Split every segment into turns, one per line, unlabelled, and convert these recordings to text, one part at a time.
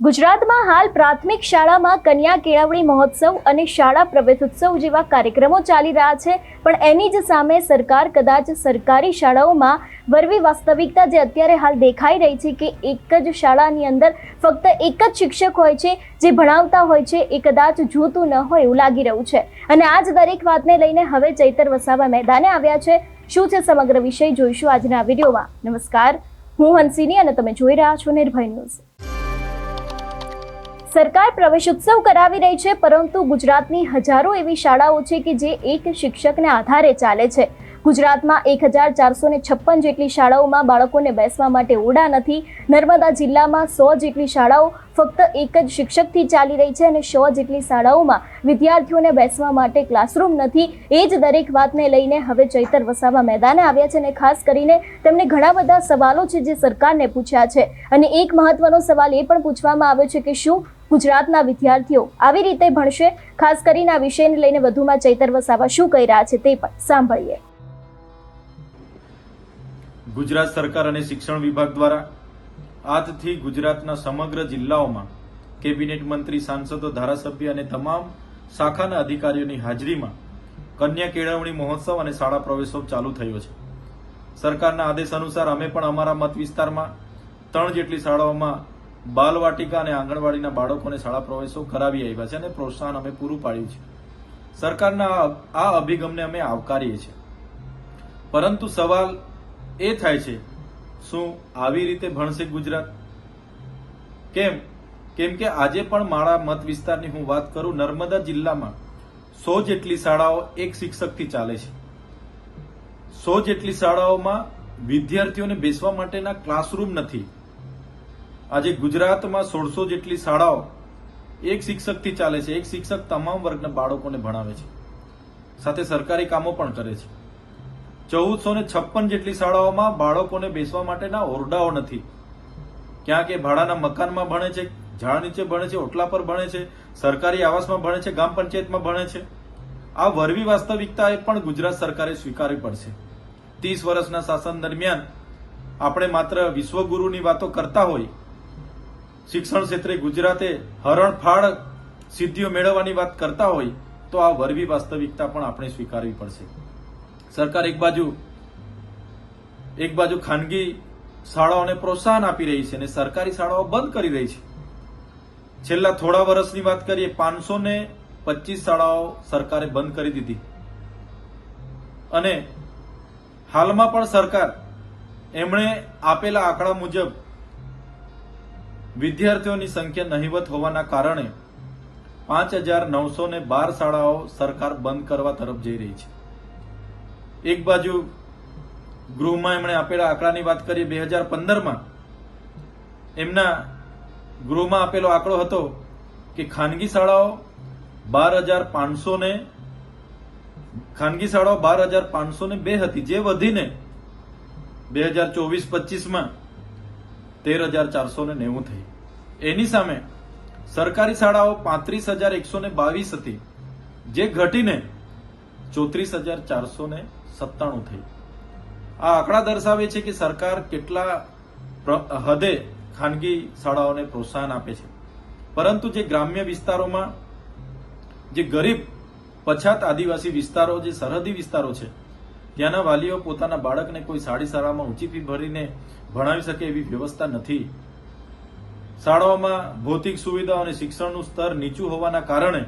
ગુજરાતમાં હાલ પ્રાથમિક શાળામાં કન્યા કેળવણી મહોત્સવ અને શાળા પ્રવેશોત્સવ જેવા કાર્યક્રમો ચાલી રહ્યા છે. પણ એની જ સામે સરકાર કદાચ સરકારી શાળાઓમાં વરવી વાસ્તવિકતા જે અત્યારે હાલ દેખાઈ રહી છે કે એક જ શાળાની અંદર ફક્ત એક જ શિક્ષક હોય છે, જે ભણાવતા હોય છે, એ કદાચ જોતું ન હોય એવું લાગી રહ્યું છે. અને આ જ દરેક વાતને લઈને હવે ચૈતર વસાવા મેદાને આવ્યા છે. શું છે સમગ્ર વિષય જોઈશું આજના વિડીયોમાં. નમસ્કાર. હું હંસિની અને તમે જોઈ રહ્યા છો નિર્ભય ન્યૂઝ. સરકાર પ્રવેશોત્સવ કરાવી રહી છે, પરંતુ ગુજરાતની હજારો એવી શાળાઓ છે કે જે એક શિક્ષકને આધારે ચાલે છે. ગુજરાતમાં એક હજાર ચારસો ને છપ્પન જેટલી શાળાઓમાં બાળકોને બેસવા માટે ઓડા નથી. નર્મદા જિલ્લામાં સો જેટલી શાળાઓ ફક્ત એક જ શિક્ષકથી ચાલી રહી છે અને સો જેટલી શાળાઓમાં વિદ્યાર્થીઓને બેસવા માટે ક્લાસરૂમ નથી. એ જ દરેક વાતને લઈને હવે ચૈતર વસાવા મેદાને આવ્યા છે અને ખાસ કરીને તેમને ઘણા બધા સવાલો છે જે સરકારને પૂછ્યા છે. અને એક મહત્વનો સવાલ એ પણ પૂછવામાં આવ્યો છે કે શું ગુજરાતના વિદ્યાર્થીઓ આવી રીતે ભણશે? ખાસ કરીને આ વિષયને લઈને વધુમાં ચૈતર વસાવા શું કહી રહ્યા છે તે પણ સાંભળીએ.
ગુજરાત સરકાર અને શિક્ષણ વિભાગ દ્વારા આજથી ગુજરાતના સમગ્ર જિલ્લાઓમાં કેબિનેટ મંત્રી, સાંસદો, ધારાસભ્ય અને તમામ શાખાના અધિકારીઓની હાજરીમાં કન્યા કેળવણી મહોત્સવ અને શાળા પ્રવેશોત્સવ ચાલુ થયો છે. સરકારના આદેશ અનુસાર અમે પણ અમારા મત વિસ્તારમાં ત્રણ જેટલી શાળાઓમાં બાલવાટિકા અને આંગણવાડીના બાળકોને શાળા પ્રવેશો કરાવી આવ્યા છે અને પ્રોત્સાહન અમે પૂરું પાડ્યું છે. સરકારના આ- અભિગમને અમે આવકારીએ છીએ. પરંતુ સવાલ એ થાય છે, શું આવી રીતે ભણશે ગુજરાત? કેમ? કેમ કે આજે પણ મારા મત વિસ્તારની હું વાત કરું, નર્મદા જિલ્લામાં સો જેટલી શાળાઓ એક શિક્ષકથી ચાલે છે. સો જેટલી શાળાઓમાં વિદ્યાર્થીઓને બેસવા માટેના ક્લાસરૂમ નથી. આજે ગુજરાતમાં સોળસો જેટલી શાળાઓ એક શિક્ષકથી ચાલે છે. એક શિક્ષક તમામ વર્ગના બાળકોને ભણાવે છે. સાથે સરકારી કામો પણ કરે છે. ચૌદસો ને છપ્પન જેટલી શાળાઓમાં બાળકોને બેસવા માટેના ઓરડાઓ નથી. ક્યાં કે ભાડાના મકાનમાં ભણે છે, ઝાડ નીચે ભણે છે, ઓટલા પર ભણે છે, સરકારી આવાસમાં ભણે છે ગ્રામ પંચાયતમાં ભણે છે. આ વરવી વાસ્તવિકતા એ પણ ગુજરાત સરકારે સ્વીકારવી પડશે. ત્રીસ વર્ષના શાસન દરમિયાન આપણે માત્ર વિશ્વગુરુની વાતો કરતા હોય શિક્ષણ ક્ષેત્રે ગુજરાતે હરણફાળ સિદ્ધિઓ મેળવવાની વાત કરતા હોય તો આ વરવી વાસ્તવિકતા પણ આપણે સ્વીકારવી પડશે. સરકાર એક બાજુ એક બાજુ ખાનગી શાળાઓને પ્રોત્સાહન આપી રહી છે અને સરકારી શાળાઓ બંધ કરી રહી છે. છેલ્લા થોડા વર્ષની વાત કરીએ, પાંચસો ને પચીસ શાળાઓ સરકારે બંધ કરી દીધી. અને હાલમાં પણ સરકાર એમણે આપેલા આંકડા મુજબ વિદ્યાર્થીઓની સંખ્યા નહીવત હોવાના કારણે પાંચ હજાર નવસો ને બાર શાળાઓ સરકાર બંધ કરવા તરફ જઈ રહી છે. એક બાજુ ગૃહમાં એમણે આપેલા આંકડાની વાત કરીએ, બે હજાર પંદરમાં એમના ગૃહમાં આપેલો આંકડો હતો કે ખાનગી શાળાઓ બાર હજાર પાંચસો ને ખાનગી શાળાઓ બાર હજાર પાંચસો ને બે હતી. જે વધીને બે હજાર ચોવીસ પચીસમાં તેર હજાર ચારસો ને નેવું થઈ. એની સામે સરકારી શાળાઓ પાંત્રીસ હજાર એકસો ને બાવીસ હતી, જે ઘટીને ચોત્રીસ હજાર ચારસો ને સત્તાણું થઈ. આ આંકડા દર્શાવે છે કે સરકાર કેટલા હદે ખાનગી શાળાઓને પ્રોત્સાહન આપે છે. પરંતુ જે ગ્રામ્ય વિસ્તારોમાં જે ગરીબ, પછાત આદિવાસી વિસ્તારો, જે સરહદી વિસ્તારો છે, ત્યાંના વાલીઓ પોતાના બાળકને કોઈ સાડી શાળામાં ઊંચી ફી ભરીને ભણાવી શકે એવી વ્યવસ્થા નથી. શાળાઓમાં ભૌતિક સુવિધાઓ અને શિક્ષણનું સ્તર નીચું હોવાના કારણે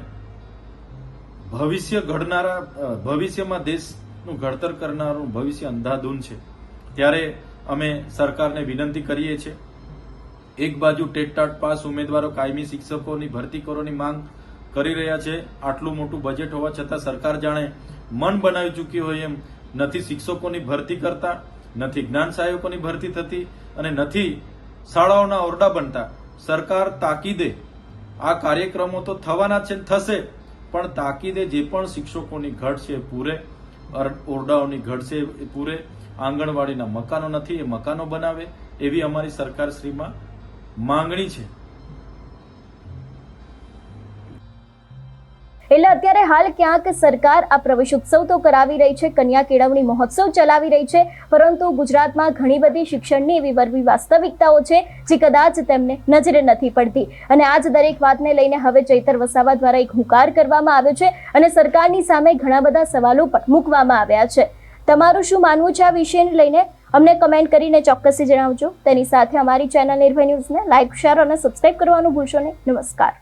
ભવિષ્ય ઘડનારા ભવિષ્યમાં દેશનું ઘડતર કરનારું ભવિષ્ય અંધાધૂન છે. ત્યારે અમે સરકારને વિનંતી કરીએ છીએ, એક બાજુ ટેટટાટ પાસ ઉમેદવારો કાયમી શિક્ષકોની ભરતી કરવાની માંગ કરી રહ્યા છે, આટલું મોટું બજેટ હોવા છતાં સરકાર જાણે મન બનાવી ચૂકી હોય એમ નથી શિક્ષકોની ભરતી કરતા. નથી જ્ઞાન સહાયકોની ભરતી થતી અને નથી શાળાઓના ઓરડા બનતા. સરકાર તાકીદે આ કાર્યક્રમો તો થવાના છે થશે, પણ તાકીદે જે પણ શિક્ષકોની ઘટ છે પૂરે ઓરડાઓની ઘટ છે એ પૂરે, આંગણવાડીના મકાનો નથી, એ મકાનો બનાવે, એવી અમારી સરકારશ્રીમાં માંગણી છે.
એટલે અત્યારે હાલ ક્યાંક સરકાર આ પ્રવેશ ઉત્સવ તો કરાવી રહી છે કન્યા કેળવણી મહોત્સવ ચલાવી રહી છે, પરંતુ ગુજરાતમાં ઘણી બધી શિક્ષણની એવી વરવી વાસ્તવિકતાઓ છે, જે કદાચ તેમને નજરે નથી પડતી. અને આજ દરેક વાતને લઈને હવે ચૈતર વસાવા દ્વારા એક હુંકાર કરવામાં આવ્યો છે અને સરકારની સામે ઘણા બધા સવાલો પણ મૂકવામાં આવ્યા છે. તમારું શું માનવું છે આ વિષયને લઈને? અમને કમેન્ટ કરીને ચોક્કસથી જણાવજો. તેની સાથે અમારી ચેનલ નિર્ભય ન્યૂઝને લાઇક શેર અને સબસ્ક્રાઇબ કરવાનું ભૂલશો નહીં. નમસ્કાર.